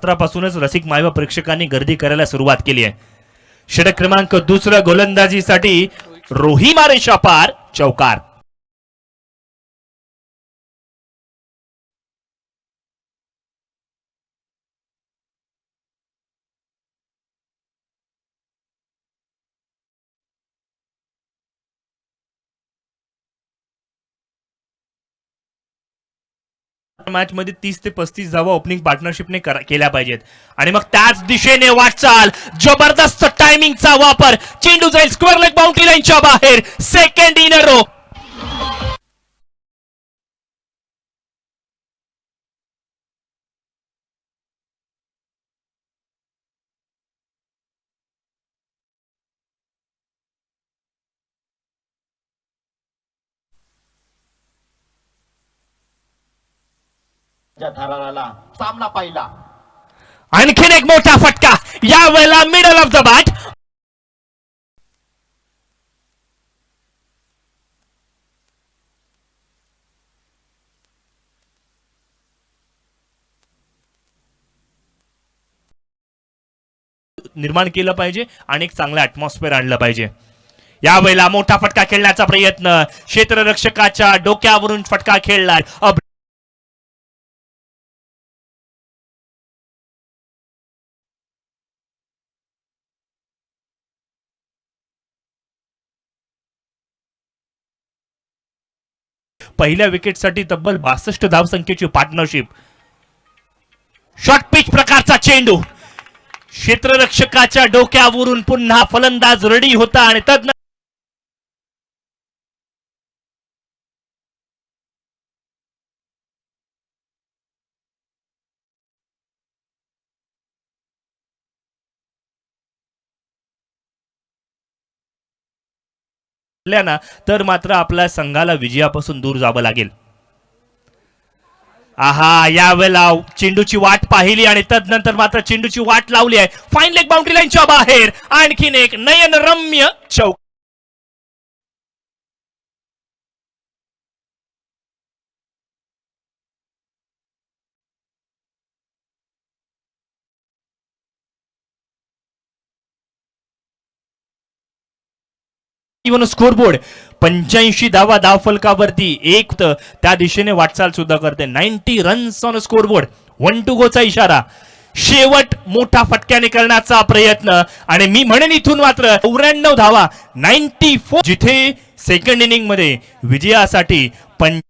सत्रापासूनच रसिक मायवा प्रेक्षकांनी गर्दी करायला सुरुवात केली आहे. षटक क्रमांक दुसरं गोलंदाजीसाठी रोहिमारे शापार चौकार. मॅच मध्ये तीस ते पस्तीस धावा ओपनिंग पार्टनरशिपने केल्या पाहिजेत. आणि मग त्याच दिशेने वाटचाल. जबरदस्त टायमिंगचा वापर. चेंडू जाईल. स्क्वेअर लेग बाउंड्री लाईनच्या बाहेर. सेकंड इन थराराला सामना पाहिला. आणखीन एक मोठा फटका. या वेळेला मिडल ऑफ द बॅट निर्माण केलं पाहिजे आणि एक चांगलं ऍटमॉस्फिअर आणलं पाहिजे. यावेळेला मोठा फटका खेळण्याचा प्रयत्न. क्षेत्ररक्षकाच्या डोक्यावरून फटका खेळला. पहिल्या विकेटसाठी तब्बल बासष्ट धावसंख्येची पार्टनरशिप शॉर्ट पिच प्रकारचा चेंडू. क्षेत्ररक्षकाच्या डोक्यावरून पुन्हा फलंदाज रेडी होता आणि तज्ञ ना तर मात्र आपल्या संघाला विजयापासून दूर जावं लागेल. आहा यावेळेला चेंडूची वाट पाहिली आणि तदनंतर मात्र चेंडूची वाट लावली आहे. फाईन लेग बाउंड्री लाईनच्या बाहेर. आणखीन एक नयनरम्य चौक. इव्हन स्कोरबोर्ड पंच्याऐंशी धावा धाव फलकावरती एक तर त्या दिशेने वाटचाल सुद्धा करते. Ninety runs on scoreboard one two गोचा इशारा. शेवट मोठा फटक्याने करण्याचा प्रयत्न. आणि मी म्हणेन इथून मात्र चौऱ्याण्णव धावा. Ninety four. जिथे सेकंड इनिंगमध्ये विजयासाठी पंच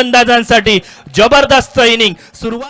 फलंदाजांसाठी जबरदस्त इनिंग. सुरुवात